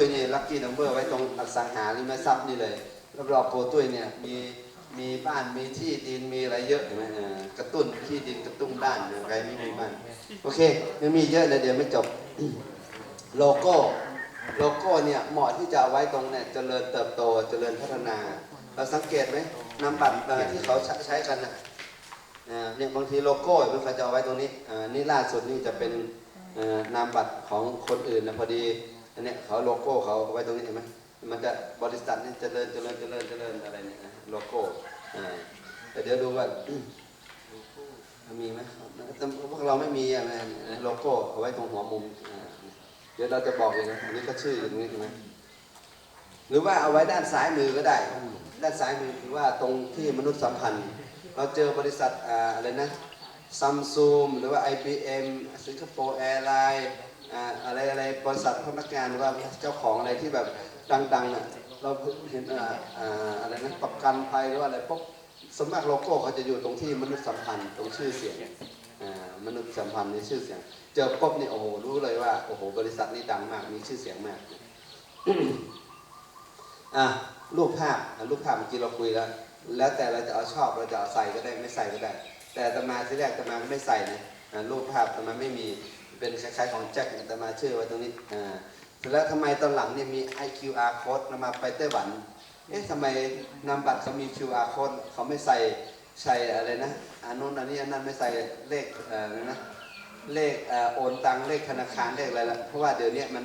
ตุ้ยนี่ลัคกี้นัมเบอร์ไว้ตรงอสังหาริมทรัพย์นี่เลยรอบๆโปรตุ้ยเนี่ยมีมีบ้านมีที่ดินมีอะไรเยอะเห็นไหมกระตุ้นที่ดินกระตุ้นบ้านใครไม่มีบ้านโอเคยังมีเยอะเลยเดี๋ยวไม่จบโลโก้โลโก้เนี่ยเหมาะที่จะเอาไว้ตรงเนี่ยเจริญเติบโตเจริญพัฒนา เราสังเกตไหมนามบัตรที่เขาใช้กันนะเนี่ยบางทีโลโก้มันเขาจะเอาไว้ตรงนี้นี่ล่าสุดนี่จะเป็นนามบัตรของคนอื่นนะพอดี อันเนี้ยเขาโลโก้เขาเอาไว้ตรงนี้เห็นไหมมันจะบริษัทนี่เจริญเจริญเจริญเจริญอะไรเนี่ยนะโลโก้อ่าแต่เดี๋ยวดูว่ามีไหมพวกเราไม่มีอะนะโลโก้เอาไว้ตรงหัวมุมอ่าเดี๋ยวเราจะบอกเลยนะอันนี้ก็ชื่ออยู่ตรงนี้ใช่ไหมหรือว่าเอาไว้ด้านซ้ายมือก็ได้ ด้านซ้ายมือคือว่าตรงที่มนุษยสัมพันธ์ เราเจอบริษัทอ่าอะไรนะ ซัมซุงหรือว่า IBM สิงคโปร์แอร์ไลน์อะไรอะไรบริษัทพนักงานหรือว่าเจ้าของอะไรที่แบบดังๆน่ะเราเห็นอะไรนะประกันภัยหรือว่าอะไรพวกสวนมากโลโก้เขาจะอยู่ตรงที่มนุษยสัมพันธ์ตรงชื่อเสียงมนุษยสัมพันธ์ในชื่อเสียง เจอปุ๊บนี่โอ้โหรู้เลยว่าโอ้โหบริษัทนี้ดังมากมีชื่อเสียงมากอะรูปภาพรูปภาพเมื่อกี้เราคุยแล้ว แล้วแต่เราจะเอาชอบเราจะเอาใส่ก็ได้ไม่ใส่ก็ได้ แต่ตมาที่แรกตมาไม่ใส่นะอะรูปภาพตมาไม่มีเป็นคล้ายๆของแจ็คอาตมาชื่อไว้ตรงนี้อ่าแล้วทำไมตอนหลังเนี่ยมี IQR code นำมาไปไต้หวัน เอ๊ะทำไมนามบัตรเขามี QR code เขาไม่ใส่ใส่อะไรนะอันนู้นอันนี้อันนั้นไม่ใส่เลขเอ่ออะไรนะเลขเอ่อโอนตังเลขธนาคารเลขอะไรละเพราะว่าเดี๋ยวนี้มัน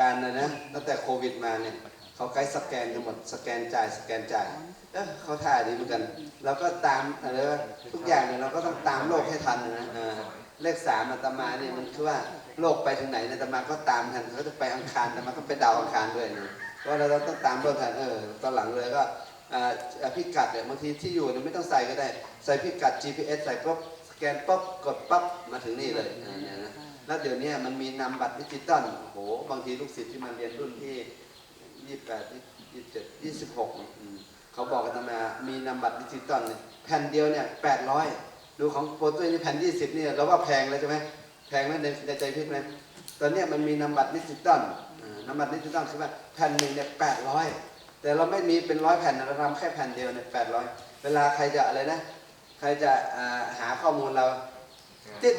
การนะนะตั้งแต่โควิดมาเนี่ยเขาใช้สแกนกันหมดสแกนจ่ายสแกนจ่าย เออเขาท่ายดีเหมือนกัน เราก็ตามอะไรวะทุกอย่างเนี่ยเราก็ต้องตามโลกให้ทันนะเลขสามอาตมาเนี่ยมันคือว่าโลกไปถึงไหนอาตมาก็ตามทันเขาจะไปอังคารอาตมาก็ไปดาวอังคารด้วยนะเพราะเราต้องตามเรื่องกันเออตอนหลังเลยก็อพิกัดเนี่ยบางทีที่อยู่เนี่ยไม่ต้องใส่ก็ได้ ใส่พิกัด GPS ใส่ปุ๊บสแกนปุ๊บกดปั๊บมาถึงนี่เลยเนี่ยนะแล้วเดี๋ยวนี้มันมีนำบัตรดิจิตอลโอ้โหบางทีลูกศิษย์ที่มาเรียนรุ่นที่28 27 26อืมเขาบอกกันมามีนำบัตรดิจิตอลเนี่ยแผ่นเดียวเนี่ย800ดูของโปรตุยนี่แผ่น20เนี่ยเราว่าแพงแล้วใช่ไหมแพงไหมในในใจพี่ไหมตอนนี้มันมีนำบัตรดิจิตอลอ่าน้ำมันดิจิตอลคือว่าแผ่นหนึ่งเนี่ยแปดร้อยแต่เราไม่มีเป็นร้อยแผ่นเราทำแค่แผ่นเดียวเนี่ยแปดร้อยเวลาใครจะอะไรนะใครจะหาข้อมูลเราติด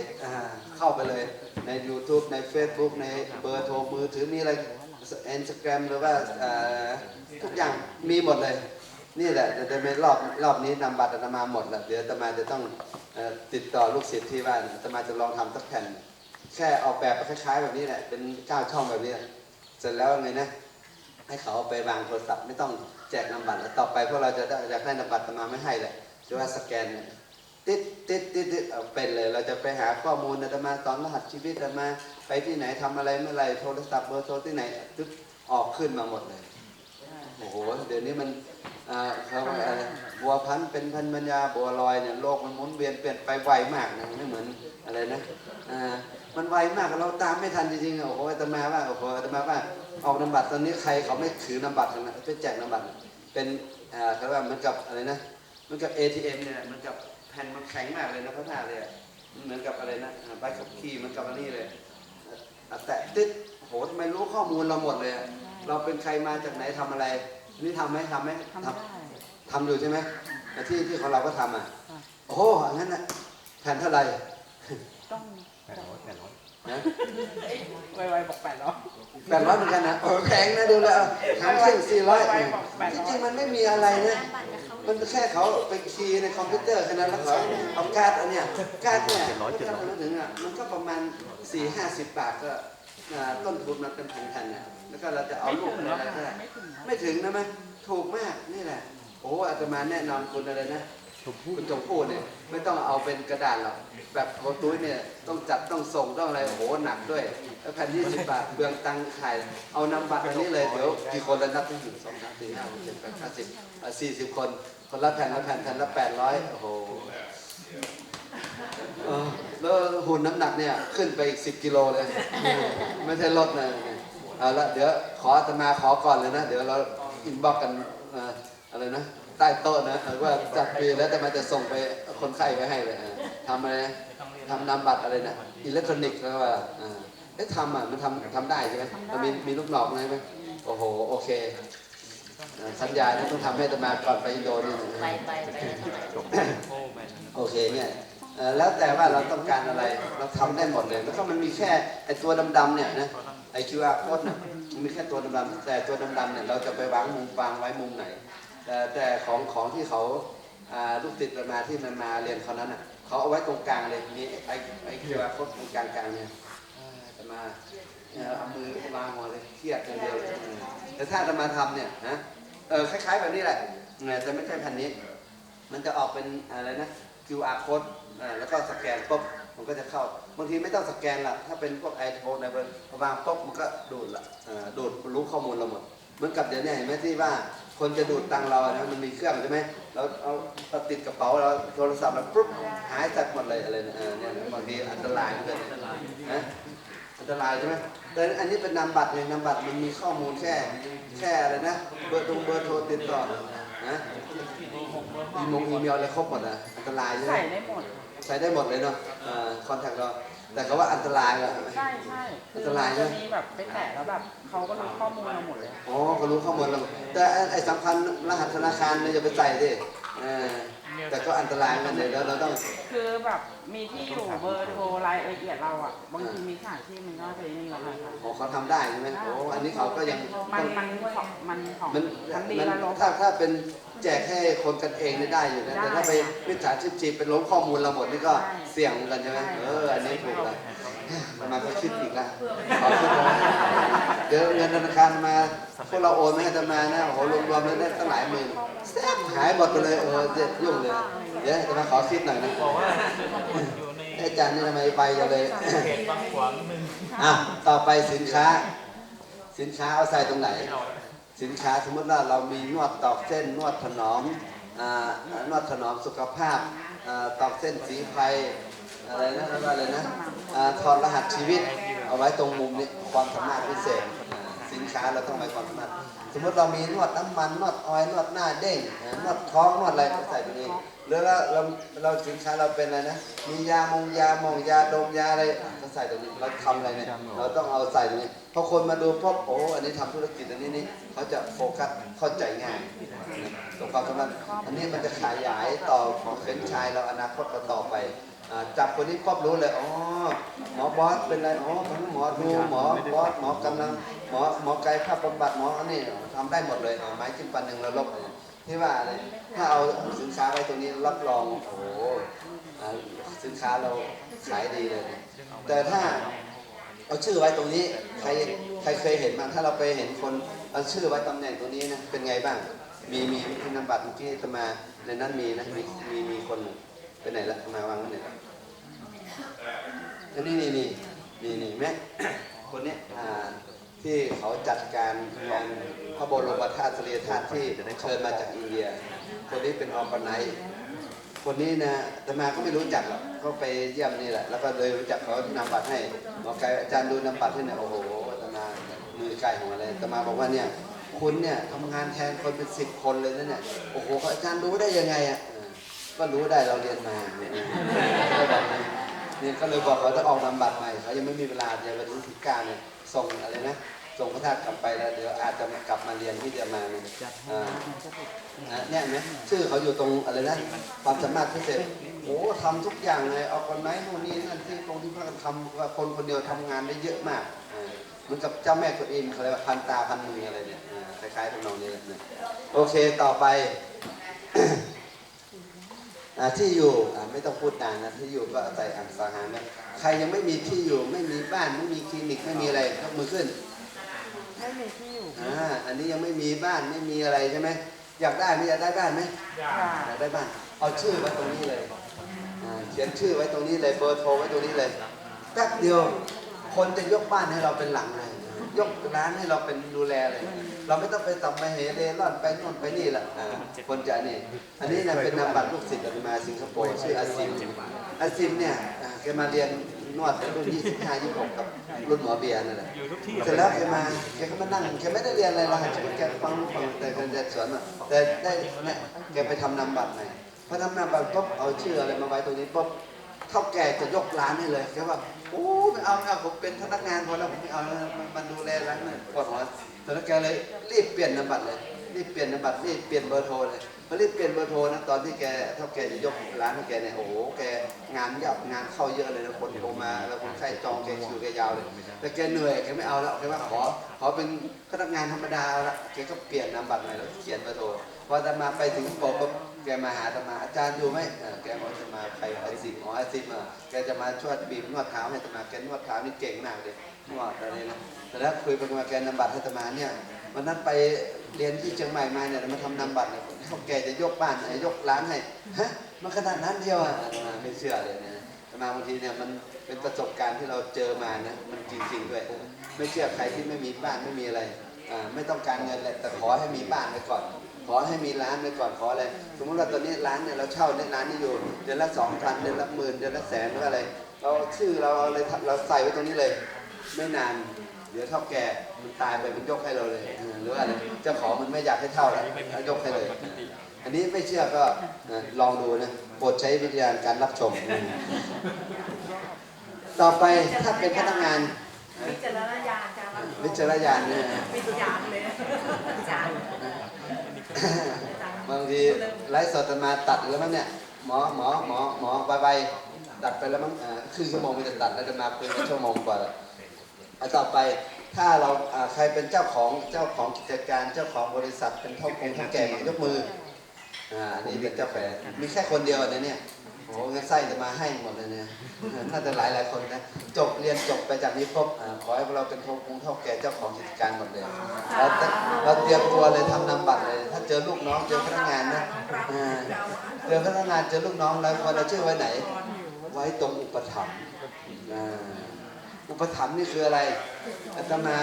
เข้าไปเลยใน YouTube ใน Facebook ในเบอร์โทรมือถือมีอะไรอินสตาแกรมหรือว่าทุกอย่างมีหมดเลย นี่แหละจะจะเป็นรอบรอบนี้นำบัตรอาตมาหมดแล้วเดี๋ยวอาตมาจะต้องอติดต่อลูกศิษย์ที่บ้านอาตมาจะลองทำสักแผ่น แค่ออกแบบคล้ายๆแบบนี้แหละเป็นเก้าช่องแบบนี้เสร็จแล้วไงนะให้เขาไปวางโทรศัพท์ไม่ต้องแจกนาบัตรแล้วต่อไปพวกเราจะได้อยากได้นาบัตรอาตมาไม่ให้เลยจะว่าสแกนเนี่ยติดติดติดติดเป็นเลย เราจะไปหาข้อมูลอาตมาตอนรหัสชีวิตอาตมาไปที่ไหนทำอะไรเมื่อไรโทรศัพท์เบอร์โทรที่ไหนตึ๊บออกขึ้นมาหมดเลยโอ้โหเดี๋ยวนี้มัน เขาอะไรบัวพันเป็นพันปัญญาบัวลอยเนี่ยโลกมันหมุนเวียนเปลี่ยนไปไวมากนะไม่เหมือนอะไรนะมันไวมากเราตามไม่ทันจริงๆโอ้โหอาตมาว่าโอ้โหอาตมาว่าออกนามบัตรตอนนี้ใครเขาไม่ถือนามบัตรนะจะแจกนามบัตรเป็นอ่าเขาเรียกว่าเหมือนกับอะไรนะเหมือนกับ ATM เนี่ยเหมือนกับแผ่นมันแข็งมากเลยนะพระธาเลยมันเหมือนกับอะไรนะใบขับขี่มือนกับอันนี้เลยแตะติดโอ้โหทำไมรู้ข้อมูลเราหมดเลย เราเป็นใครมาจากไหนทำอะไร นี่ทำไหมทำไหมทำได้ทำอยู่ใช่ไหมที่ที่ของเราก็ทำอะค่ะ โอ้โหงั้นน่ะแผ่นเท่าไหร่ต้องแปดร้อยแปดร้อยนะไวๆบอกแปดร้อยแปดร้อยเหมือนกันนะโอ้แพงนะดูแล้วทำขึ้นสี่ร้อยไปบอกแปดจร้อยริงๆมันไม่มีอะไรนะมันแค่เขาไปคีย์ในคอมพิวเตอร์แค่นั้นแล้วเขาเอาการ์ดอันเนี้ยการ์ดเนี่ยถ้าเราถึงอะมันก็ประมาณสี่ห้าสิบบาทก็อ่าต้นทุนมันเป็นแผ่นๆเนี่ย แล้วก็เราจะเอาไม่ลูกถึงอะไรแล้วก็ค่ะได้ไม่ถึงแล้วไม่ถึงนะมั้ยถูกมากนี่แหละ โอ้อาตมาแนะนำคุณอะไรนะชมพู่คุณจงพูดเนี่ยไม่ต้องเอาเป็นกระดาษหรอกแบบโคตุ้ยเนี่ยต้องจัดต้องส่งต้องอะไรโอ้โหหนักด้วย แล้วแผ่นยี่สิบบาทเบืองตังค์ขายเอานำบัตรอันนี้เลยเดี๋ยวกี่คนแล้วนับที่หนึ่งสองสามสี่ห้าหกเจ็ดแปดเก้าสิบสี่สิบคน คนละแผ่นละแผ่นแผ่นละแปดร้อยโอ้โหเออแล้วหุ่นน้ำหนักเนี่ยขึ้นไปอีกสิบกิโลเลย ไม่ใช่ลดนะ เอาละเดี๋ยวขออาตมาขอก่อนเลยนะ เดี๋ยวเราอินบ็อกกันเอ่ออะไรนะ ใต้โต๊ะนะเออว่าจัดปีแล้วแต่มาจะส่งไปคนไข้ไปให้เลยเออทำอะไรนะทำนำบัตรอะไรนะอิเล็กทรอนิกส์แล้วว่าเออเอ๊ะทำอะมันทำทำได้ใช่ไหมมันมีมีลูกหลอกอะไรไหมมโอ้โหโอเคอ่าสัญญาที่ต้องทำให้อาตมาก่อนไปอินโดนีเซียไปไปไปแล้วทำไมโอเคเนี่ยเอ่อแล้วแต่ว่าเราต้องการอะไรเราทำได้หมดเลย แล้วก็มันมีแค่ไอ้ตัวดำๆเนี่ยนะ ไอ้ QR code นะมันมีแค่ตัวดำๆแต่ตัวดำๆเนี่ยเราจะไปวางมุมวางไว้มุมไหน แต่แต่ของของที่เขาลูกติดมาที่มันมาเรียนเขานั้นอะเขาเอาไว้ตรงกลางเลยมีไอ้ไอ้ QR code ตรงกลางกลางเนี่ยจะมาเนี่ยเอามือวางหัวเลยเครียดอย่างเดียวเลยแต่ถ้าจะมาทำเนี่ยนะเออคล้ายๆแบบนี้แหละแต่ไม่ใช่แผ่นนี้ มันจะออกเป็นอะไรนะ QR code แล้วก็สแกนปุ๊บ มันก็จะเข้าบางทีไม่ต้องสแกนละถ้าเป็นพวกไอโฟนในเบอร์วางปุ๊บมันก็ดูดละดูดรู้ข้อมูลเราหมดเหมือนกับเดี๋ยวนี้เห็นไหมที่ว่าคนจะดูดตังเรานะมันมีเครื่องใช่ไหมเราเอาติดกระเป๋าเราโทรศัพท์เราปุ๊บหายจากหมดเลยอะไรเนี่ยบางทีอันตรายเหมือนกันนะอันตรายใช่ไหมแต่อันนี้เป็นนามบัตรเนี่ยนามบัตรมันมีข้อมูลแค่แค่อะไรนะเบอร์ตรงเบอร์โทรติดต่อนะอีมงอีเมลอะไรครบหมดอะอันตรายใช่ไหมใส่ได้หมด ใช้ได้หมดเลยเนาะคอนแทคเราแต่เขาว่าอันตรายอะใช่ใช่คือันตรายใช่จะไหมมีแบบไปแตะแล้วแบบเขาก็รู้ข้อมูลเราหมดเลยอ๋อเขารู้ข้อมูลเราแต่ไอ้ไอ้สำคัญรหัสธนาคารเนี่ยอย่าไปใส่ดิเออแต่ก็อันตรายเหมือนกันเดี๋ยวเราต้อง คือแบบมีที่อยู่เบอร์โทรรายละเอียดเราอะบางทีมีสถานที่มันก็จะนี่เราค่ะอ๋อเขาทำได้ใช่ไหมโอ้อันนี้เขาก็ยังมันมันของมันของมันทั้งดีมันและลบถ้าถ้าเป็น แจกให้คนกันเองนี่ได้อยู่นะแต่ถ้าไปวิชาชีพจีบเป็นล้มข้อมูลเราหมดนี่ก็เสี่ยงเหมือนกันใช่ไหมเอออันนี้ถูกแล้วมันมาก็คิดอีกแล้วขอคิดแล้วเดี๋ยวเงินธนาคารมาพวกเราโอนมาให้จะมานะโอ้โหรวมๆแล้วได้ตั้งหลายหมื่นแซ่บหายหมดไปเลยเออเจ็บยุ่งเลยเดี๋ยวจะมาขอคิดหน่อยนะบอกว่าอยู่ในอาจารย์นี่ทำไมไปจังเลยเขตบางขวางหนึ่งอะต่อไปสินค้า สินค้าเอาใส่ตรงไหนเอา สินค้าสมมติว่าเรามีนวดตอกเส้นนวดถนอมอนวดถนอมสุขภาพอตอกเส้นสีไฟอะไรนะอะไรนะถอดรหัสชีวิต เอาไว้ตรงมุมนี้ความสามารถพิเศษสินค้าเราต้องไปความสามารถสมมติเรามีนวดน้ำมันนวดออยนวดหน้าเด้งอ่านวดท้องนวดอะไรก็ใส่ตรงนี้ หรือเราเราเราสินค้าเราเป็นอะไรนะ มียามงยามองยาดมยาอะไรอะก็ใส่ตรงนี้เราทำอะไรเนี่ยเราต้องเอาใส่ตรงนี้พอคนมาดูพบโอ้อันนี้ทำธุรกิจอันนี้นี่เขาจะโฟกัสเข้าใจง่ายตรงความสำคัญอันนี้มันจะขยายต่อของเฟรนไชายเราอนาคตเราต่อไปอ่าจับคนนี้ปุ๊บรู้เลยอ๋อหมอบอสเป็นอะไรอ๋อหมอดูหมอบอสหมอกำลังหมอหมอกายภาพบำบัดหมออันนี้ทำได้หมดเลยเอาไม้จิ้มฟันหนึ่งเราลบเลย ที่ว่าอะไรถ้าเอาสินค้าไว้ตรงนี้รับรองโอ้โหสินค้าเราขายดีเลยแต่ถ้าเอาชื่อไว้ตรงนี้ใครใครเคยเห็นบ้างถ้าเราไปเห็นคนเอาชื่อไว้ตำแหน่งตรงนี้นะเป็นไงบ้าง มีมีที่นามบัตรเมื่จะมาในนั้นมีนะมีมีมีคนไปไหนละมาวางไว้ไหนละอันนี้นี่นี่นี่นี่แม่คนเนี้ยอ่า ที่เขาจัดการงานพระบรมธาตุสรีธาตุที่เชิญมาจากอินเดีย คนนี้เป็นออร์แกไนซ์คนนี้นะแต่มาก็ไม่รู้จักหรอกก็ไปเยี่ยมนี่แหละ แล้วก็เลยรู้จักเขานำบัตรให้หมอไก่อาจารย์ดูนำบัตรให้เนี่ยโอ้โหตมามือไก่ของอะไรตมาบอกว่าเนี่ยคุณเนี่ยทำงานแทนคนเป็นสิบคนเลยนะเนี่ยโอ้โหอาจารย์รู้ได้ยังไงอะก็รู้ได้เราเรียนมาเนี่ยก็บอกนะเนี่ยก็เลยบอกเขาจะออกนำบัตรใหม่เขายังไม่มีเวลาเดี๋ยววันที่สิบเก้าเนี่ยส่งอะไรนะ ส่งพระธาตุกลับไปแล้วเดี๋ยวอาจจะกลับมาเรียนที่เดียวมาเนี่ยอ่านะเนี่ยเห็นไหมชื่อเขาอยู่ตรงอะไรนะความสามารถพิเศษโอ้ทำทุกอย่างเลยเอาคนไหนนู่นนี่นั่นที่ตรงที่พระกันทำว่าคนคนเดียวทำงานได้เยอะมากอ่าเหมือนกับเจ้าแม่กวนอิมเขาเรียกว่าพันตาพันมืออะไรเนี่ยอ่าคล้ายๆทำนองนี้แหละนะโอเคต่อไปอ่าที่อยู่อ่าไม่ต้องพูดนานนะที่อยู่ก็ใส่อักษรหารนะใครยังไม่มีที่อยู่ไม่มีบ้านไม่มีคลินิกไม่มีอะไรยกมือขึ้น ไม่มีที่อยู่อ่าอันนี้ยังไม่มีบ้านไม่มีอะไรใช่ไหมอยากได้ไหมอยากได้บ้านไหมอย่าค่ะอยากได้บ้าน เอาชื่อไว้ตรงนี้เลยอ่าเขียนชื่อไว้ตรงนี้เลยเบอร์โทรไว้ตรงนี้เลยแป๊บเดียวคนจะยกบ้านให้เราเป็นหลังเลย ยกร้านให้เราเป็นดูแลเลย เราไม่ต้องไปตับไปเหเร่ร่อนไปนู่นไปนี่ละอ่าคนจะนี่ อันนี้นะเป็นนามบัตรลูกศิษย์อาตมาสิงคโปร์ชื่ออาซิมอาซิมเนี่ยอ่าแกมาเรียน นวดรุ่น25 26กับรุ่นหมอเบียร์นั่นแหละอยู่ทุกที่เสร็จแล้วแกมาแกก็มานั่งแกไม่ได้เรียนอะไรหรอกชีวิตแกฟังฟังแต่แกจะสอนอะแต่ได้เนี่ยแกไปทำนามบัตรใหม่พอทำนามบัตรปุ๊บเอาชื่ออะไรมาไว้ตรงนี้ปุ๊บทเท่าแก่จะยกร้านให้เลยแกว่าโอ้ไม่เอาไม่เอาผมเป็นพนักงานพอแล้วผมไม่เอาแล้วมันมันดูแลร้านนั่นปวดหัวตอนนั้นแกเลยรีบเปลี่ยนนามบัตรเลยรีบเปลี่ยนนามบัตรรีบเปลี่ยนเบอร์โทรเลย พอรีบเปลี่ยนเบอร์โทรนะตอนที่แกเท่าแกจะยกร้านให้แกเนี่ยโอ้โหแกงานยับงานเข้าเยอะเลยนะคนโทรมาแล้วคนไข้จองแกคิวแกยาวเลยแต่แกเหนื่อยแกไม่เอาแล้วแกว่าขอขอเป็นพนักงานธรรมดาละแกก็เปลี่ยนนามบัตรใหม่แล้วเขียนเบอร์โทรพอจะมาไปถึงบอกปุ๊บแกมาหาตมาอาจารย์อยู่ไหมแกบอกจะมาใครไอซิมอ๋อไอซิมอะแกจะมาช่วยบีบนวดเท้าให้ตมาแกนวดเท้านี่เก่งมากเลยนวดอะไรนะแต่แล้วคุยไปมาแกนามบัตรให้ตมาเนี่ย วันนั้นไปเรียนที่เชียงใหม่มาเนี่ยมาทำนามบัตรเนี่ยเขาแกจะยกบ้านให้ยกร้านให้ฮะมันขนาดนั้นเดียวอะไม่เชื่อเลยเนี่ยมาบางทีเนี่ยมันเป็นประสบการณ์ที่เราเจอมานะมันจริงๆด้วย ไม่เชื่อใครที่ไม่มีบ้านไม่มีอะไรอ่าไม่ต้องการเงินเลยแต่ขอให้มีบ้านไว้ก่อน ขอให้มีร้านไว้ก่อนขออะไรสมมติว่าตอนนี้ร้านเนี่ยเราเช่าในร้านนี้อยู่เดือนละสองพันเดือนละหมื่นเดือนละแสนหรืออะไรเราชื่อเราอาเลยเราใส่ไว้ตรงนี้เลย ไม่นาน เดี๋ยวเท่าแก่มันตายไปมันยกให้เราเลยเออหรือว่าอะไรเจ้าของมันไม่อยากให้เท่าแล้วยกให้เลย อันนี้ไม่เชื่อก็นะลองดูนะโปรดใช้วิญญาณการรับชม ต่อไปถ้าเป็นพนักงานวิจารณญาณการรับวิจารณญาณเนี่ยวิจารณ์เลยวิจารณ์บางทีไลฟ์สดมาตัดแล้วมั้งเนี่ยหมอหมอหมอหมอใบใบตัดไปแล้วมั้งอ่าครึ่งชั่วโมงมันจะตัดแล้วจะมาเป็นชั่วโมงกว่า อันต่อไปถ้าเราอ่าใครเป็นเจ้าของเจ้าของกิจการเจ้าของบริษัทเป็นเท่าคงเท่าแก่ยกมืออ่าอันนี้เป็นเจ้าแฝดมีแค่คนเดียวนะเนี่ยโอ้โหงั้นไส้จะมาให้หมดเลยเนี่ยน่าจะหลายหลายคนนะจบเรียนจบไปจากนี้ปุ๊บอ่าขอให้พวกเราเป็นเท่าคงเท่าแก่เจ้าของกิจการหมดเลยเราเราเตรียมตัวเลยทำนำบัตรเลย ถ้าเจอลูกน้องเจอพนักงานนะอ่าเจอพนักงานเจอลูกน้องแล้วควรเราชื่อไว้ไหน ไว้ตรงอุปถัมภ์อ่า อุปถัมภ์นี่คืออะไรอาตมา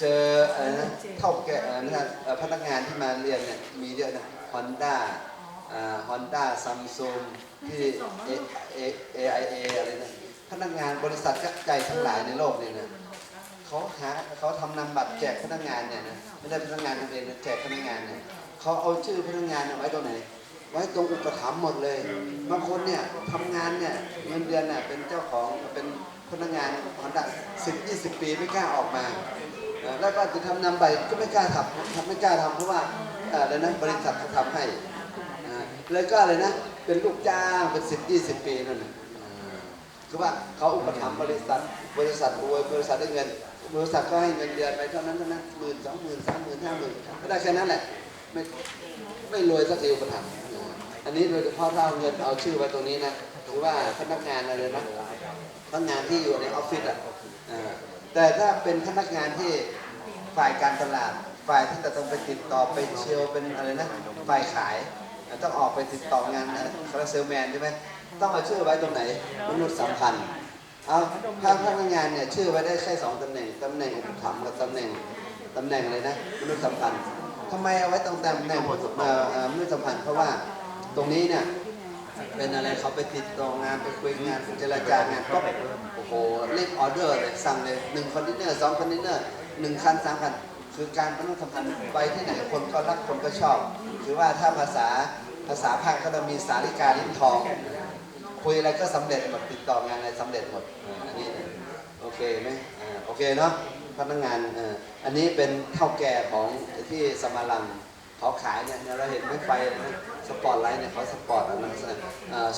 เจออะไรนะเท่าแก่เอ่อนะพนักงานที่มาเรียนเนี่ยมีเยอะนะฮอนด้าฮอนด้าซัมซุงที่เอเอไอเออะไรนะพนักงานบริษัทยักษ์ใหญ่ทั้งหลายในโลกเนี่ยนะเขาหาเขาทำนำบัตรแจกพนักงานเนี่ยนะไม่ได้พนักงานทำเองแจกพนักงานเนี่ยเขาเอาชื่อพนักงานเนี่ยไว้ตรงไหน ไว้ตรงอุปถัมภ์หมดเลยบางคนเนี่ยทำงานเนี่ยเงินเดือนเนี่ยเป็นเจ้าของเป็น พนักงานฮอนด้าสิบยี่สิบปีไม่กล้าออกมา แล้วก็จะทำนำใบก็ไม่กล้าทำทำไม่กล้าทำเพราะว่าอะไรนะบริษัทเขาทำให้อ่าเลยก็อะไรนะเป็นลูกจ้างเป็นสิบยี่สิบปีนั่นนะคือว่าเขาอุปถัมภ์บริษัท บริษัทรวยบริษัทได้เงิน บริษัทก็ให้เงินเดือนไปเท่านั้นเท่านั้นหมื่นสองหมื่นสามหมื่นห้าหมื่นก็ได้แค่นั้นแหละไม่ไม่รวยสักทีอุปถัมภ์อันนี้โดยเฉพาะถ้าเอาเงินเอาชื่อไว้ตรงนี้นะถือว่าพนักงานอะไรนะ พนักงานที่อยู่ในออฟฟิศอะอ่าแต่ถ้าเป็นพนักงานที่ฝ่ายการตลาด ฝ่ายที่จะต้องไปติดต่อไปเชียวเป็นอะไรนะฝ่ายขายต้องออกไปติดต่องานคาราเซลแมนใช่ไหมต้องเอาชื่อไว้ตรงไหนมนุษย์สำคัญเอาถ้าพนักงานเนี่ยชื่อไว้ได้แค่สองตำแหน่งตำแหน่งอุปถัมภ์กับตำแหน่งตำแหน่งเลยนะมนุษย์สัมพันธ์ทำไมเอาไว้ตรงตำแหน่งเอ่อเอ่อมนุษย์สัมพันธ์เพราะว่าตรงนี้เนี่ย เป็นอะไรเขาไปติดต่องานไปคุยงานไปเจรจางานก็โอ้โหเรียกออเดอร์เลยสั่งเลยหนึ่งคอนเทนเนอร์สองคอนเทนเนอร์หนึ่งคันสามคันคือการมนุษย์สัมพันธ์ไปที่ไหนคนก็รักคนก็ชอบ คือว่าถ้าภาษาภาษาภาคก็จะมีสาริกาลิ้นทอง คุยอะไรก็สำเร็จหมดติดต่องานอะไรสำเร็จหมดอันนี้โอเคไหมโอเคเนาะพนักงานอันนี้เป็นเท่าแก่ของที่สมารัง เขาขายเนี่ยเราเห็นไม่ไฟนะสปอตไลท์เนี่ยเขาสปอตอันะ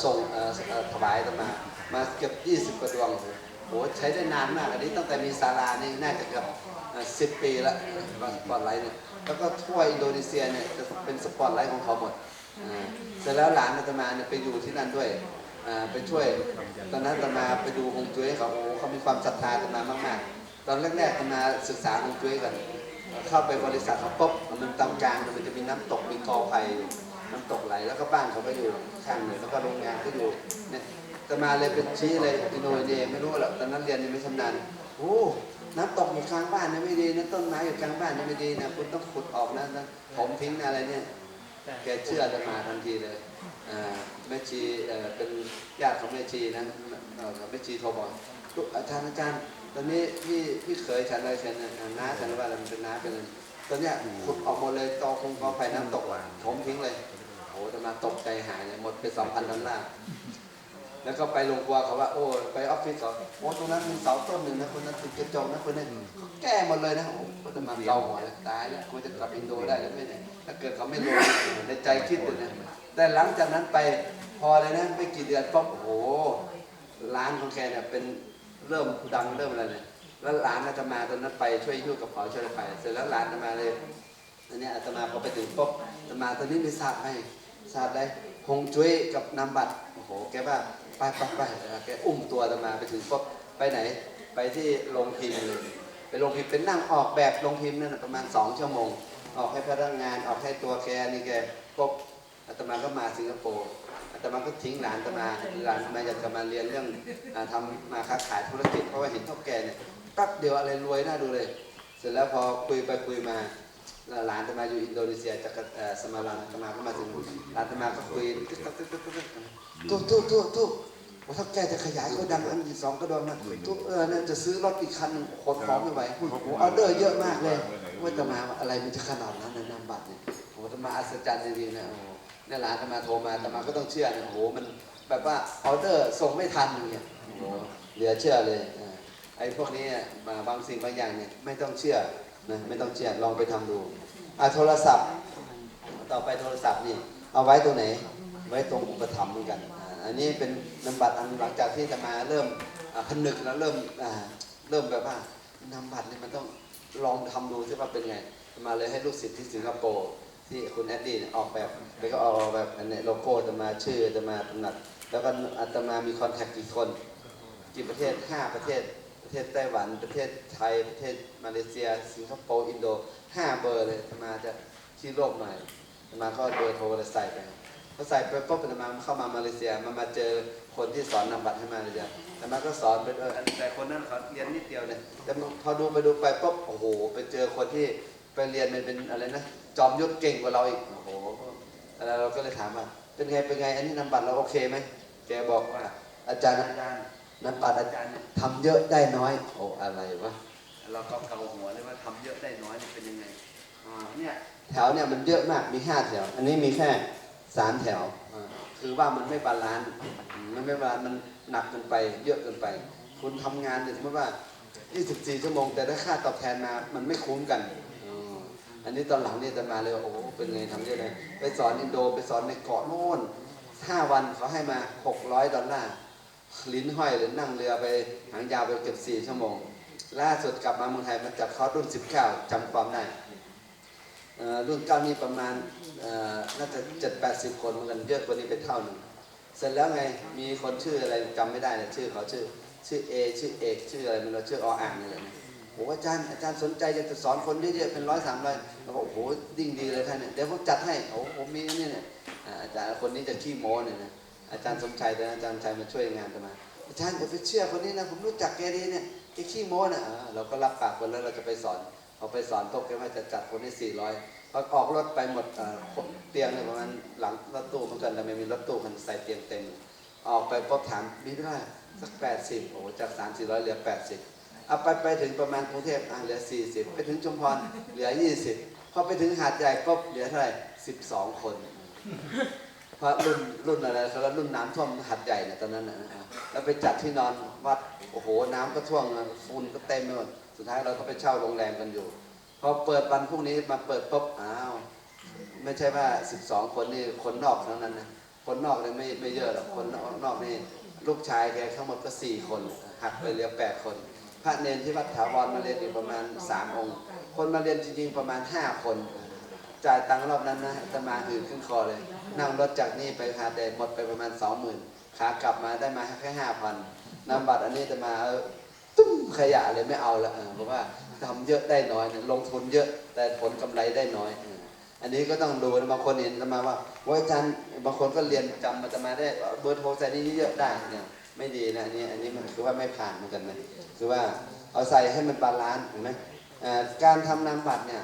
ส่งเอ่อเอ่อถวายมา มาเกือบ20กว่าดวงโหใช้ได้นานมากอันนี้ตั้งแต่มีศาลานี่น่าจะเกือบสิบปีละสปอตไลท์เนี่ยแล้วก็ทั่วอินโดนีเซียเนี่ยจะเป็นสปอตไลท์ของเขาหมดเสร็จแล้วหลานอาตมาเนี่ยไปอยู่ที่นั่นด้วยไปช่วยตอนนั้นอาตมาไปดูฮงจุ้ยเขาโอ้เขามีความศรัทธาอาตมามาก ๆ ตอนแรกๆอาตมาศึกษาฮงจุ้ยกัน เข้าไปบริษัทเขาปุ๊บมันตำกลางมันจะมีน้ำตกมีกอไผ่น้ำตกไหลแล้วก็บ้านเขาก็อยู่ข้างเลยแล้วก็โรงงานก็อยู่เนี่ยอาตมาเลยเป็นชี้เลยอินโดนีเซียไม่รู้หรอกตอนนั้นเรียนยังไม่ชำนาญโอ้น้ำตกอยู่กลางบ้านนี่ไม่ดีนะต้นไม้อยู่กลางบ้านนี่ไม่ดีนะคุณต้องขุดออกนะนะผมทิ้งนะอะไรเนี่ยแกเชื่ออาตมาทันทีเลยอ่าแม่ชีเอ่อเป็นญาติของแม่ชีนะแม่ชีโทรบอกอาจารย์อาจารย์ ตอนนี้พี่พี่เคยฉันอะไรฉันน้าฉันว่ามันเป็นน้าเป็นอะไรตอนเนี้ยขุดออกหมดเลยตอคงกอไผ่น้ำตกผมทิ้งเลยโอ้อาตมาตกใจหายเลยหมดไปสองพันดอลลาร์แล้วก็ไปโรงครัวเขาว่าโอ้ไปออฟฟิศเขาโอ้ตรงนั้นมีเสาต้นหนึ่งนะคนนั้นติดกระจกนะคนนั้นเขาแก้หมดเลยนะโอ้ก็จะมาเกาหัวตายแล้วกูจะกลับอินโดได้หรือไม่เนี่ยถ้าเกิดเขาไม่ลงในใจคิดอยู่นะแต่หลังจากนั้นไปพอเลยนะไม่กี่เดือนปุ๊บโอ้โหร้านของแกเนี่ยเป็น เริ่มดังเริ่มอะไรเนี่ยแล้วหลานอาตมาตอนนั้นไปช่วยยิ้วกับเขาช่วยไป เสร็จแล้วหลานอาตมาเลยอันนี้อาตมาพอไปถึงปุ๊บอาตมาตอนนี้มีศาสตร์ให้ศาสตร์ได้ฮงจุ้ยกับนามบัตรโอ้โหแกว่าไปไปไปแกอุ้มตัวอาตมาไปถึงปุ๊บไปไหน ไปที่โรงพิมพ์เลยไปโรงพิมพ์เป็นนั่งออกแบบโรงพิมพ์นั่นประมาณสองชั่วโมง ออกให้พนักงานออกให้ตัวแกนี่แกปุ๊บอาตมาก็มาสิงคโปร์ อาตมาก็ทิ้งหลานอาตมาหลานอาตมาอยากจะมาเรียนเรื่องอ่าทำมาค้าขายธุรกิจเพราะว่าเห็นเท่าแกเนี่ยแป๊บเดียวอะไรรวยน่าดูเลย เสร็จแล้วพอคุยไปคุยมาหลานจะมาอยู่อินโดนีเซียจากเอ่อสมาลันจะมาก็มาถึงหลานจะมาก็คุยตึ๊กตึ๊กตึ๊กตึ๊กตึ๊กตุ๊ตุ๊ตุ๊ตุ๊ว่าถ้าแกจะขยายก็ดังอันที่สองก็โดนนะตุ๊เออเนี่ยจะซื้อรถอีกคันหนึ่งขนของไม่ไหวโอ้โหออเดอร์เยอะมากเลยว่าจะมาอะไรมันจะขนาดนั้นในนามบัตรเนี่ยโอ้โหจะมาอัศจรรย์จริงๆนะโอ้โหเนี่ยหลานจะมาโทรมาแต่มาก็ต้องเชื่อเนี่ยโอ้โหมันแบบว่าออเดอร์ส่งไม่ทันอย่างเงี้ยโอ้โหเหลือเชื่อเลยไอ้พวกนี้มาบางสิ่งบางอย่างเนี่ยไม่ต้องเชื่อนะไม่ต้องเชื่อลองไปทำดูอะโทรศัพท์ ต่อไปโทรศัพท์นี่เอาไว้ตรงไหน ไว้ตรงอุปถัมภ์เหมือนกัน อันนี้เป็นนามบัตรอันหลังจากที่จะมาเริ่มผนึกแล้วเริ่มเริ่มแบบว่านามบัตรนี่มันต้องลองทำดูซิว่าเป็นไง มาเลยให้ลูกศิษย์ที่สิงคโปร์ ที่คุณแอดดี้ออกแบบไปก็ออกแบบอันนี้โลโก้จะมาชื่อจะมาตำหนัก แล้วก็อาตมามีคอนแทคกี่คนกี่ประเทศ 5 ประเทศ ประเทศไต้หวัน ประเทศไทย ประเทศมาเลเซีย สิงคโปร์ อินโด 5 เบอร์เลยอาตมาจะที่โลกหน่อยอาตมาก็เบอร์โทรเลยใส่ไปพอใส่ไปปุ๊บอาตมาเข้ามามาเลเซีย มามาเจอคนที่สอนนำบัตรให้มาเลเซียอาตมาก็สอนไปเออแต่คนนั้นเขาเรียนนิดเดียวเนี่ยแต่พอดูไปดูไปปุ๊บโอ้โห ไปเจอคนที่ไปเรียนมันเป็นอะไรนะ จอมยุทธเก่งกว่าเราอีกโอ้โหแล้วเราก็เลยถามว่าเป็นไงเป็นไง อันนี้นำบัตรเราโอเคไหมแกบอกว่า อาจารย์อาจารย์นำบัตรอาจารย์เนี่ยทำเยอะได้น้อย โอ้อะไรวะเราก็เกาหัวเลยว่าทำเยอะได้น้อยนี่เป็นยังไงอ่าเนี่ยแถวเนี่ยมันเยอะมากมีห้าแถว อันนี้มีแค่สามแถวอ่าคือว่ามันไม่บาลานซ์อืมมันไม่บาลานซ์มันหนักเกินไป เยอะเกินไป คุณทำงานเนี่ยสมมติว่า 24 ชั่วโมง แต่ได้ค่าตอบแทนมา มันไม่คุ้มกัน อันนี้ตอนหลังเนี่ยจะมาเลยว่าโอ้โหเป็นไงทำเยอะเลยไปสอนอินโดไปสอนในเกาะโน่น5วันเขาให้มา600ดอลลาร์ลิ้นห้อยหรือนั่งเรือไปหางยาวไปเกือบ4ชั่วโมง ล่าสุดกลับมาเมืองไทยมาจัดคอร์สรุ่น19จำความได้อ่อรุ่นเก้านี่ประมาณเอ่อน่าจะ7-80คนเหมือนกันเยอะกว่านี้เป็นเท่าหนึ่งเสร็จแล้วไงมีคนชื่ออะไรจำไม่ได้เลยชื่อเขาชื่อ ชื่อเอชื่อเอกชื่ออะไรมันเราชื่อออ่างนี่แหละ โอ้อาจารย์อาจารย์สนใจอยากจะสอนคนเยอะๆเป็นร้อยสามร้อยเราก็โอ้โหดิ่งดีเลยท่านเนี่ยเดี๋ยวผมจัดให้โอ้ผมมีนี่เนี่ยอาจารย์คนนี้จะขี้โม้เนี่ยนะอาจารย์สมชัยแต่อาจารย์ชัยมาช่วยงานกันมาอาจารย์อย่าไปเชื่อคนนี้นะผมรู้จักแกดีเนี่ยแกขี้โม้นะอ่าเราก็รับปากคนแล้วเราจะไปสอนเอาไปสอนพวกแกว่าจะจัดคนที่สี่ร้อยพอออกรถไปหมดเตียงเนี่ยประมาณหลังรถตู้เหมือนกันแต่ไม่มีรถตู้มันใส่เตียงเต็มออกไปปุ๊บถามมีเท่าไหร่สักแปดสิบโอ้จากสามสี่ร้อยเหลือแปดสิบ เอาไปไปถึงประมาณกรุงเทพอะเหลือสี่สิบไปถึงชุมพรเหลือยี่สิบพอไปถึงหาดใหญ่ปุ๊บเหลือเท่าไหร่สิบสองคน เพราะรุ่นรุ่นอะไรเขาเรียกรุ่นน้ำท่วมหัดใหญ่เนี่ยตอนนั้นนะอะแล้วไปจัดที่นอนวัดโอ้โหน้ำก็ท่วมฝุ่นก็เต็มไปหมดสุดท้ายเราก็ไปเช่าโรงแรมกันอยู่พอเปิดวันพรุ่งนี้มาเปิดปุ๊บอ้าวไม่ใช่ว่า 12 คนนี่คนนอกทั้งนั้นนะคนนอกเนี่ยไม่ไม่เยอะหรอกคนนอกนี่ลูกชายแกทั้งหมดก็4คนหักไปเหลือ8คน ระเนนที่วัดถาวรมาเรียนอีกประมาณ 3 องค์ คนมาเรียนจริงๆประมาณ 5 คน จ่ายตังค์รอบนั้นนะอาตมาหืนขึ้นคอเลย นั่งรถจากนี่ไปหาดใหมดไปประมาณสองหมื่นขากลับมาได้มาแค่ห้าพันนำบัตรอันนี้อาตมาตุ้มขยะเลยไม่เอาละเพราะว่าทำเยอะได้น้อยลงทุนเยอะแต่ผลกำไรได้น้อย อันนี้ก็ต้องดูบางคนเห็นตมาว่าว่าอาจารย์บางคนก็เรียนจำอาตมาได้เบอร์โทรใส่นี้เยอะได้เนี่ย ไม่ดีนะอันนี้อันนี้มันคือว่าไม่ผ่านเหมือนกันนะคือว่าเอาใส่ให้มันบาลานซ์เห็นไหมการทำนามบัตรเนี่ย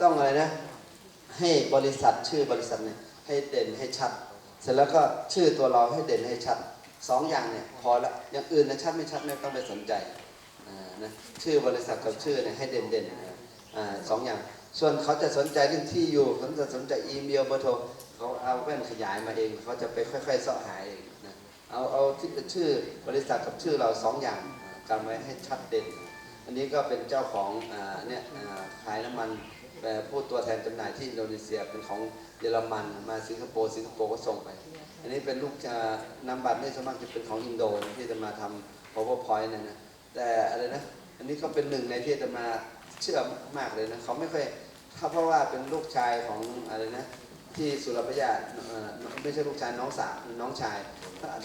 ต้องอะไรนะให้บริษัทชื่อบริษัทเนี่ยให้เด่นให้ชัด เสร็จแล้วก็ชื่อตัวเราให้เด่นให้ชัดสองอย่างเนี่ยพอละอย่างอื่นนะชัดไม่ชัดไม่ต้องไปสนใจนะชื่อบริษัทกับชื่อเนี่ยให้เด่นเด่นสองอย่าง ส่วนเขาจะสนใจเรื่องที่อยู่เขาจะสนใจอีเมลเบอร์โทรเขาเอาแว่นขยายมาเองเขาจะไปค่อยๆเสาะหาเอง เอาเอาที่ชื่อบริษัทกับชื่อเราสองอย่างจำไว้ให้ชัดเด่น อันนี้ก็เป็นเจ้าของเนี่ยขายน้ำมันแต่ผู้ตัวแทนจำหน่ายที่อินโดนีเซียเป็นของเยอรมันมาสิงคโปร์สิงคโปร์ก็ส่งไป อันนี้เป็นลูกอ่านำบัตรนี่สมัครจะเป็นของอินโดที่จะมาทำ powerpoint นะนะแต่อะไรนะอันนี้ก็เป็นหนึ่งในที่จะมาเชื่อมากเลยนะเขาไม่ค่อยถ้าเพราะว่าเป็นลูกชายของอะไรนะ ที่สุรพยาไม่ใช่ลูกชายน้องสาวน้องชาย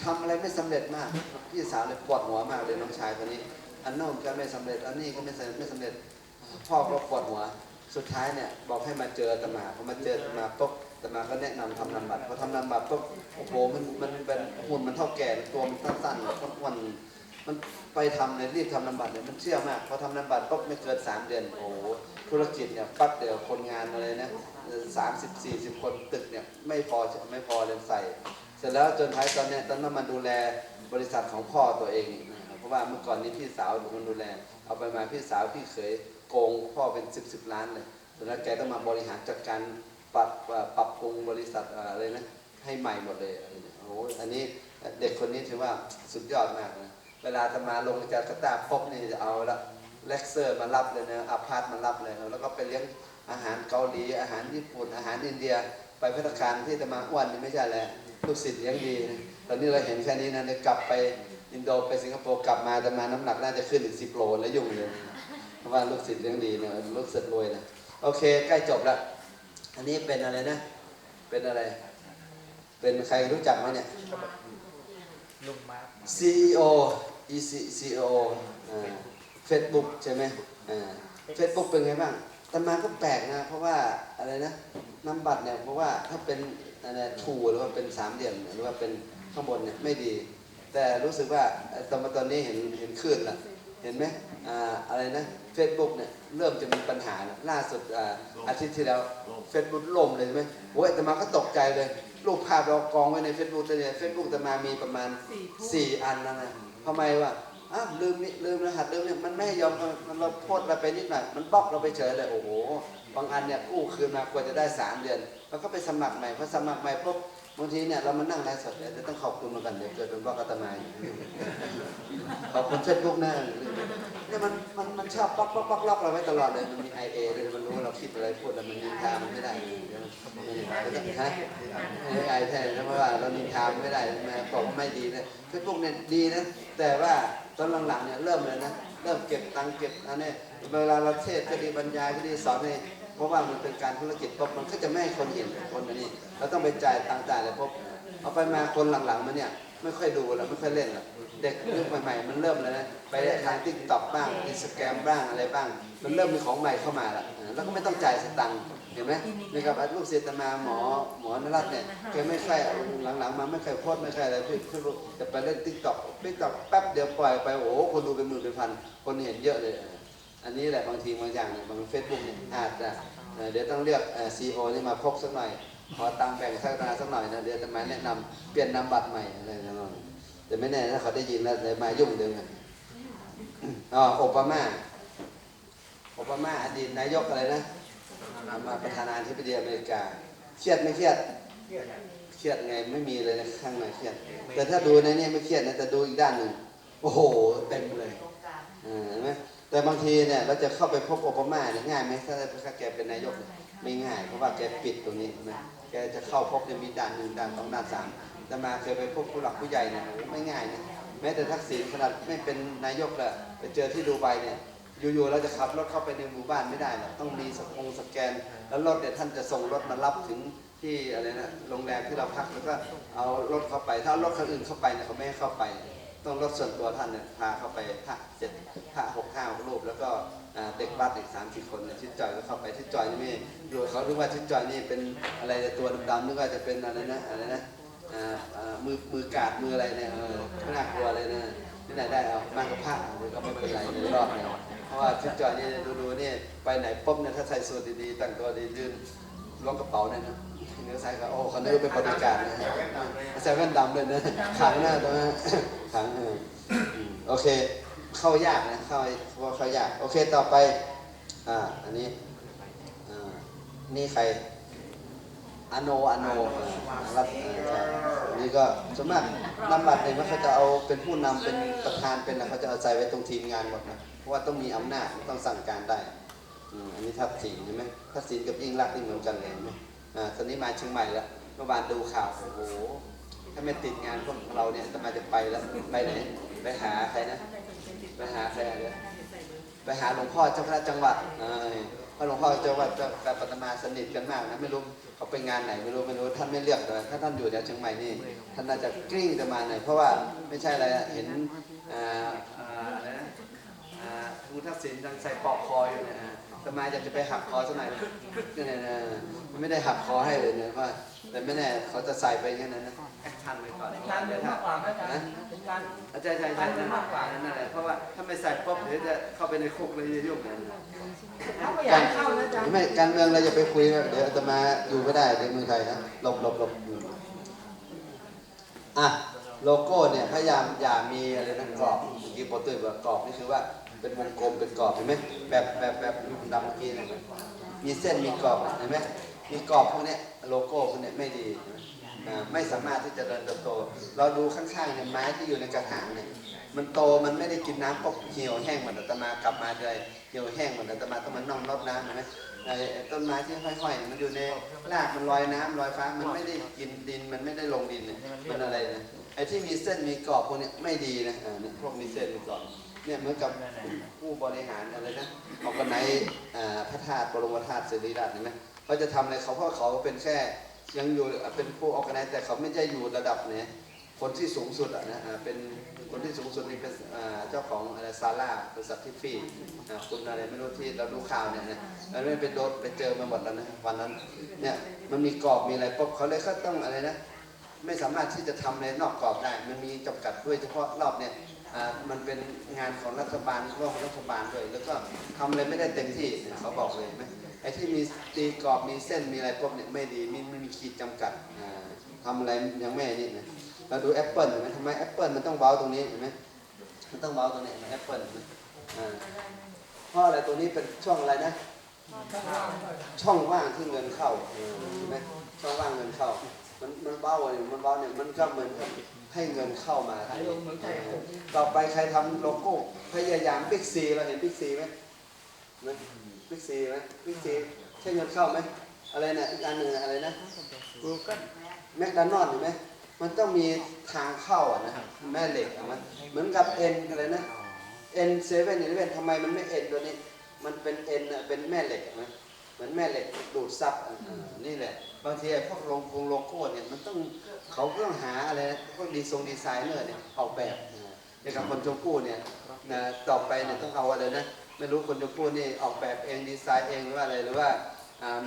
ทำอะไรไม่สำเร็จมากพี่สาวเลยปวดหัวมากเลยน้องชายคนนี้ อันโน้นก็ไม่สำเร็จ อันนี้ก็ไม่สำเร็จไม่สำเร็จพ่อก็ปวดหัว สุดท้ายเนี่ยบอกให้มาเจอตมาพอมาเจอตมาปุ๊บตมาก็แนะนำทำนำบัตรพอทำนำบัตรปุ๊บโอ้โหมันมันเป็นหุ่นมันเท่าแก่ตัวมันสั้นๆแล้วก็มันมันไปทำเลยรีบทำนำบัตรเนี่ยมันเชื่อมากพอทำนำบัตรปุ๊บไม่เกินสามเดือนโอ้โห ธุรกิจเนี่ยปั๊บเดียวคนงานอะไรนะสามสิบสี่สิบคนตึกเนี่ยไม่พอไม่พอเลยใส่ เสร็จแล้วจนท้ายตอนเนี้ยตอนนั้นมาดูแลบริษัทของพ่อตัวเองเพราะว่าเมื่อก่อนนี้พี่สาวเป็นคนดูแล เอาไปมาพี่สาวพี่เคยโกงพ่อเป็นสิบสิบล้านเลยเสร็จแล้วแกต้องมาบริหารจัดการปรับปรับปรุงบริษัทอะไรนะให้ใหม่หมดเลยโอ้โหอันนี้เด็กคนนี้ถือว่าสุดยอดมากนะเวลาจะมาลงจาการ์ตาพบนี่จะเอาละ เลคเซอร์มารับเลยนะอาพาร์ตมารับเลยแล้วก็ไปเลี้ยงอาหารเกาหลีอาหารญี่ปุ่นอาหารอินเดีย ไปพัตตาคารที่จะมาอ้วนนี่ไม่ใช่แหละลูกศิษย์เลี้ยงดีนะตอนนี้เราเห็นแค่นี้นะเดี๋ยวกลับไปอินโดไปสิงคโปร์กลับมาจะมาน้ำหนักน่าจะขึ้นถึงสิบโลแล้วยุ่งเลยเพราะว่าลูกศิษย์เลี้ยงดีนะลูกศิษย์รวยนะโอเค ใกล้จบละอันนี้เป็นอะไรนะ เป็นอะไร เป็นใครรู้จักไหมเนี่ยลุงมาร์ค CEO EC CEO เฟซบุ๊กใช่ไหมเฟซบุ๊กเป็นไงบ้างแต่มาก็แปลกนะ เพราะว่าอะไรนะน้ำบัตรเนี่ยเพราะว่าถ้าเป็นอะไรทูหรือว่าเป็นสามเหลี่ยมหรือว่าเป็นข้างบนเนี่ยไม่ดี แต่รู้สึกว่าตอนมาตอนนี้เห็นเห็นคลื่นละเห็นไหมอ่าอะไรนะ Facebook เนี่ยเริ่มจะมีปัญหาแล้วล่าสุดอ่าอาทิตย์ที่แล้ว Facebook ล่มเลยใช่ไหมโอ้ยแต่มาก็ตกใจเลยรูปภาพเรากองไว้ใน Facebook เลยเนี่ยเฟซบุ๊กแต่มามีประมาณสี่อันแล้วนะทำไมวะ อ้าวลืมนี่ลืมรหัสลืมเนี่ยมันไม่ยอมมันเราโทษเราไปนิดหน่อยมันบล็อกเราไปเฉยเลยโอ้โหบางอันเนี่ยกู้คืนมากว่าจะได้สามเดือนแล้วก็ไปสมัครใหม่พอสมัครใหม่ปุ๊บบางทีเนี่ยเรามานั่งไลฟ์สดเนี่ยจะต้องขอบคุณเมือนกันเดี๋ยวเกิดเป็นบล็อกตมาอีกขอบคุณเฟซบุ๊กนะเนี่ยมันมันมันชอบบล็อกบล็อกบล็อกล็อกเราไว้ตลอดเลยมันมีไอเอเลยมันรู้ว่าเราคิดอะไรพูดแล้วมันนินทามันไม่ได้เดี๋ยนฮะไม่ไอแทนเพราะว่าเรานินทามไม่ได้มาบอกไม่ดีนะเฟซบุ๊กเนี่ยดีนะแต่ว่า ตอนหลังๆเนี่ยเริ่มเลยนะเริ่มเก็บตังเก็บอันนี้เวลาเราเทศก็ดีบรรยายก็ดีสอนให้เพราะว่ามันเป็นการธุรกิจปุ๊บมันก็จะไม่ให้คนเห็นคนนนี้เราต้องไปจ่ายตังจ่ายอะไรปุ๊บเอาไปมาคนหลังๆมาเนี่ยไม่ค่อยดูแล้วไม่ค่อยเล่นล้วเด็กยุคใหม่ๆมันเริ่มเลยนะไปทางทิกตอกบ้างอินสตาแกรมบ้างอะไรบ้าง มันเริ่มมีของใหม่เข้ามาแล้วแล้วก็ไม่ต้องจ่ายสตังค์ เห็นไหมนี่ครับลูกศิษย์อาตมาหมอหมอนรัตน์เนี่ยแกไม่ค่อยหลังๆมาไม่เคยโพสต์ไม่เคยอะไรพี่พี่รู้จะไปเล่นทิกตอกทิกตอกแป๊บเดียวปล่อยไปโอ้โหคนดูเป็นหมื่นเป็นพันคนเห็นเยอะเลย อันนี้แหละบางทีบางอย่างเนี่ยบางเฟซบุ๊กเนี่ยอาจจะเอ่อเดี๋ยวต้องเรียกซีโอนี่มาพกสักหน่อยขอตังค์แบ่งสักนาสักหน่อยนะเดี๋ยวจะมาแนะนำเปลี่ยนนามบัตรใหม่อะไรนะน้องแต่ไม่แน่ถ้าเขาได้ยินแล้วเดี๋ยวมายุ่งเดิมกันอ๋อโอบามาโอบามาอดีตนายกอะไรนะ มาประธานาธิบดีอเมริกา เครียดไม่เครียด เครียดไงไม่มีเลยนะข้างในเครียด แต่ถ้าดูในนี้ไม่เครียดนะแต่ดูอีกด้านหนึ่งโอ้โหเต็มเลยอ่าเห็นไหมแต่บางทีเนี่ยเราจะเข้าไปพบโอบามาเนี่ยง่ายไหมถ้าถ้าแกเป็นนายกเนี่ยไม่ง่ายเพราะว่าแกปิดตรงนี้ใช่ไหมแกจะเข้าพบจะมีด่านหนึ่งด่านสองด่านสามแต่มาเคยไปพบผู้หลักผู้ใหญ่เนี่ยไม่ง่ายนะแม้แต่ทักษิณขนาดไม่เป็นนายกเลยไปเจอที่ดูไบเนี่ย อยู่ๆเราจะขับรถเข้าไปในหมู่บ้านไม่ได้หรอกต้องมีสกงสแกน แล้วรถเนี่ยท่านจะส่งรถมารับถึงที่อะไรนะโรงแรมที่เราพักแล้วก็เอารถเข้าไป ถ้ารถคันอื่นเข้าไปเนี่ยเขาไม่ให้เข้าไป ต้องรถส่วนตัวท่านเนี่ยพาเข้าไปพระเจ็ดพระหกห้ารูปแล้วก็เด็กบัสอีกสามสี่คนเนี่ยทิศจอยก็เข้าไปทิศจอยนี่ไม่อยู่เขาคิดว่าทิศจอยนี่เป็นอะไรตัวดำๆนึกว่าจะเป็นอะไรนะอะไรนะมือมือกาดมืออะไรเนี่ยไม่น่ากลัวเลยนะที่ไหนได้เอามากกับพระเดี๋ยก็ไม่เป็นไรรอดเนี่ย เพราะว่าทิศจอยนี่ดูๆนี่ไปไหนปุ๊บเนี่ยถ้าใส่สูทดีๆแต่งตัวดียืนลงกระเป๋าเนี่ยนะเนื้อใส่ก็โอ้เขานื้อเป็นบริการนะใส่แว่นดำเลยนะขังหน้าตรงนั้นขังโอเค เข้ายากนะเข้าว่าเข้ายาก โอเคต่อไปอ่าอันนี้อ่านี่ใคร อโนอโนเออรัตเออใช่นี่ก็ส่วนมากนามบัตรเนี่ยมันเขาจะเอาเป็นผู้นำเป็นประธานเป็นอะเขาจะเอาใจไว้ตรงทีมงานหมดนะเพราะว่าต้องมีอำนาจต้องสั่งการได้อืมอันนี้ทักษิณใช่ไหมทักษิณกับยิ่งรักษณ์นี่เหมือนกันเลยเห็นไหมอ่าตอนนี้มาเชียงใหม่แล้วเมื่อวานดูข่าวโอ้โหถ้าไม่ติดงานพวกเราเนี่ยจะมาจะไปแล้วไปไหนไปหาใครนะ ไปหาใครอะเนี่ยไปหาหลวงพ่อเจ้าคณะจังหวัดเออ พราะหลวงพ่อเจ้าวัดกับปัตมาสนิทกันมากนะไม่รู้เขาไปงานไหนไม่รู้ไม่รู้ท่านไม่เลือกเลยถ้าท่านอยู่แถวเชียงใหม่นี่ท่านน่าจะกลิ้งจะมาหน่อยเพราะว่าไม่ใช่อะไรเห็นอ่าอ่าอะไรนะอ่าคุณทักษิณยังใส่ปลอกคออยู่เนี่ยอ่าอาตมาอยากจะไปหักคอสักหน่อยก็เนี่ยไม่ได้หักคอให้เลยเนี่ยว่าแต่ไม่แน่เขาจะใส่ไปอย่นั้นนะ แอคชั่นไปก่อนการเมืองมากกว่าไหมอาจารนะย์เป็นการใช่ใช่ใช่ใช่มากกว่านั่นแหละเพราะว่าถ้าไม่ใส่ปุ๊บเดี๋ยวจะเข้าไปในคุกเลยจะยุ่งกันถ้าไม่อยากเข้านะจ๊ะไม่การเมืองเราจะไปคุยนะเดี๋ยวอาตมาอยู่ไม่ได้ในเมืองไทยนะหลบหลบหลบอะโลโก้เนี่ยพยายามอย่ามีอะไรนะกรอบเมื่อกี้ปอตุ้ยบอกกรอบนี่คือว่าเป็นวงกลมเป็นกรอบเห็นไหมแบบแบบแบบดำเมื่อกี้เนี่ยมีเส้นมีกรอบเห็นไหมมีกรอบพวกเนี้ยโลโก้พวกเนี้ยไม่ดีเห็น ไม่สามารถที่จะเดินเติบโต เราดูข้างๆเนี่ยไม้ที่อยู่ในกระถางเนี่ยมันโตมันไม่ได้กินน้ำปกเหี่ยวแห้งเหมือนอาตมากลับมาเลยเหี่ยวแห้งเหมือนอาตมาต้องมาน่องรดน้ำเห็นไหมไอ้ต้นไม้ที่ห้อยๆเนี่ยมันอยู่ในรากมันลอยน้ำลอยฟ้ามันไม่ได้กินดินมันไม่ได้ลงดินมันอะไรนะไอ้ที่มีเส้นมีกรอบพวกเนี้ยไม่ดีนะพวกมีเส้นมีกรอบเนี่ยเหมือนกับผู้บริหารอะไรนะออกกันในพระธาตุบรมธาตุเสรีราชเห็นไหมเขาจะทำอะไรเขาเพราะเขาเป็นแค่ ยังอยู่เป็นผู้ออกกันนแต่เขาไม่ใช่อยู่ระดับเนี่ยคนที่สูงสุดอะนะเป็นคนที่สูงสุดนี่เป็นเจ้าของอะไรซาร่าบริษัททิฟฟี่คุณอะไรไม่รู้ที่เราดูข่าวเนี่ยนะแล้วไม่ไปโดนไปเจอมาหมดแล้วนะวันนั้นเนี่ยมันมีกรอบมีอะไรปุ๊บเขาเลยก็ต้องอะไรนะไม่สามารถที่จะทำอะไรนอกกรอบได้ มันมีจำกัดด้วยเฉพาะรอบเนี่ยมันเป็นงานของรัฐบาลร่วมรัฐบาลด้วยแล้วก็ทำอะไรไม่ได้เต็มที่เขาบอกเลยไหม ไอ้ที่มีตีกรอบมีเส้นมีอะไรปุ๊บเนี่ยไม่ดีมีไม่มีขีดจำกัดอ่าทำอะไรยังไม่นี่นะเราดูแอปเปิลเห็นไหมทำไมแอปเปิลมันต้องเว้าตรงนี้เห็นไหมมันต้องเว้าตรงนี้แอปเปิลอ่าเพราะอะไรตัวนี้เป็นช่องอะไรนะ ช่องว่างที่เงินเข้าเออใช่ไหมช่องว่างเงินเข้า มันมันเบ้าเนี่ยมันเบ้าเนี่ยมันก็เหมือนกับให้เงินเข้ามาต่อไปใครทำโลโก้พยายามบิ๊กซีเราเห็นบิ๊กซีไหม บิ๊กซีไหมบิ๊กซีใช่เงินเข้าไหมอะไรนะอีกอันหนึ่งอะไรนะกูก็แมคโดนัลด์เห็นไหมมันต้องมีทางเข้าอะนะแม่เหล็กอะมันเหมือนกับเอ็นอะไรนะเอ็นเซเว่นเอเลเว่นทำไมมันไม่เอ็นตัวนี้ มันเป็นเอ็นอะเป็นแม่เหล็กอะนะเหมือนแม่เหล็กดูดซับอะอ่านี่แหละบางทีไอ้พวกโลโก้โลโก้เนี่ยมันต้องเขาก็ต้องหาอะไรนะพวกดีทรงดีไซเนอร์เนี่ยออกแบบนะอย่างกับคนชมพู่เนี่ยนะต่อไปเนี่ยต้องเอาอะไรนะ ไม่รู้คนชมพู่นี่ออกแบบเองดีไซน์เองหรือว่าอะไรหรือว่า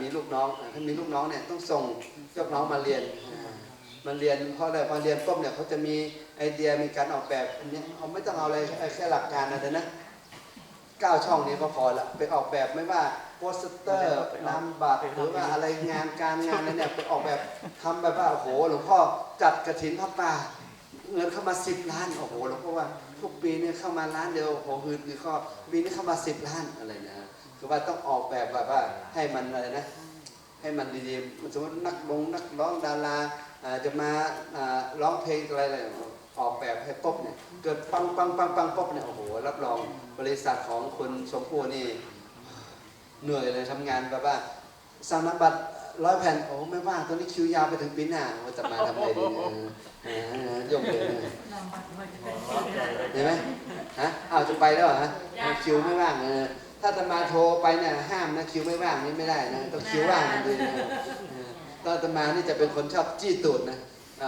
มีลูกน้องถ้ามีลูกน้องเนี่ยต้องส่งเจ้าน้องมาเรียนอ่ามันเรียนเพราะอะไรพอเรียนปุ๊บเนี่ยเขาจะมีไอเดียมีการออกแบบอันเนี้เขาไม่ต้องเอาอะไรแค่หลักการอะไรนะเก้าช่องนี้ก็พอละไปออกแบบไม่ว่าโปสเตอร์นามบัตรหรือว่าอะไรงานการงานอะไรเนี่ยไปออกแบบทำแบบว่าโอ้โหหลวงพ่อจัดกระถินพระป่าเงินเข้ามาสิบล้านโอ้โหหลวงพ่อว่า ทุกปีเนี่ยเข้ามาล้านเดียวโอ้โหคือคือข้อปีนี้เข้ามาสิบล้านอะไรนะคือว่าต้องออกแบบแบบว่าให้มันอะไรนะ ให้มันดีๆสมมตินักลงนักร้องดาราจะมาร้องเพลงอะไรอะไรออกแบบให้ป๊บเนี่ยเกิดปังปังปังปังป๊บเนี่ยโอ้โหรับรองบริษัทของคุณชมพู่นี่เหนื่อยเลยทำงานแบบว่าสั่งนำบัตร ร้อยแผ่นโอ้ไม่ว่างตอนนี้คิวยาวไปถึงปีหน้าว่าจะมาทำอะไรดีเออเออยกเลยเนี่ยเห็นไหมฮะเอาจะไปแล้วเหรอฮะคิวไม่ว่างเออถ้าจะมาโทรไปเนี่ยห้ามนะคิวไม่ว่างนี่ไม่ได้นะต้องคิวว่างทันทีนะตอนอาตมานี่จะเป็นคนชอบจี้ตูดนะ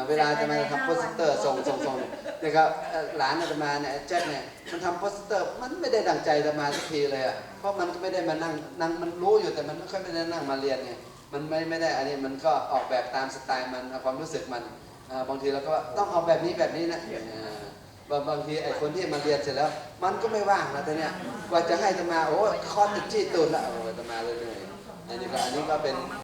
เวลาจะมาทำโปสเตอร์ส่งส่งส่งนะครับหลานอาตมาเนี่ยแจ็คเนี่ยมันทำโปสเตอร์มันไม่ได้ดังใจอาตมาสักทีเลยอะเพราะมันก็ไม่ได้มานั่งนั่งมันรู้อยู่แต่มันไม่ค่อยไม่ได้นั่งมาเรียนไง มันไม่ไม่ได้อันนี้มันก็ออกแบบตามสไตล์มันเอาความรู้สึกมันอ่าบางทีเราก็ว่าต้องเอาแบบนี้แบบนี้นะอ่าบางบางทีไอ้คนที่มาเรียนเสร็จแล้ว มันก็ไม่ว่างนะแต่เนี่ยกว่าจะให้อาตมาโอ้คอร์สจะจี้ตูดละโอ้อาตมาเลยเหนื่อยอันนี้ก็อันนี้ก็เป็น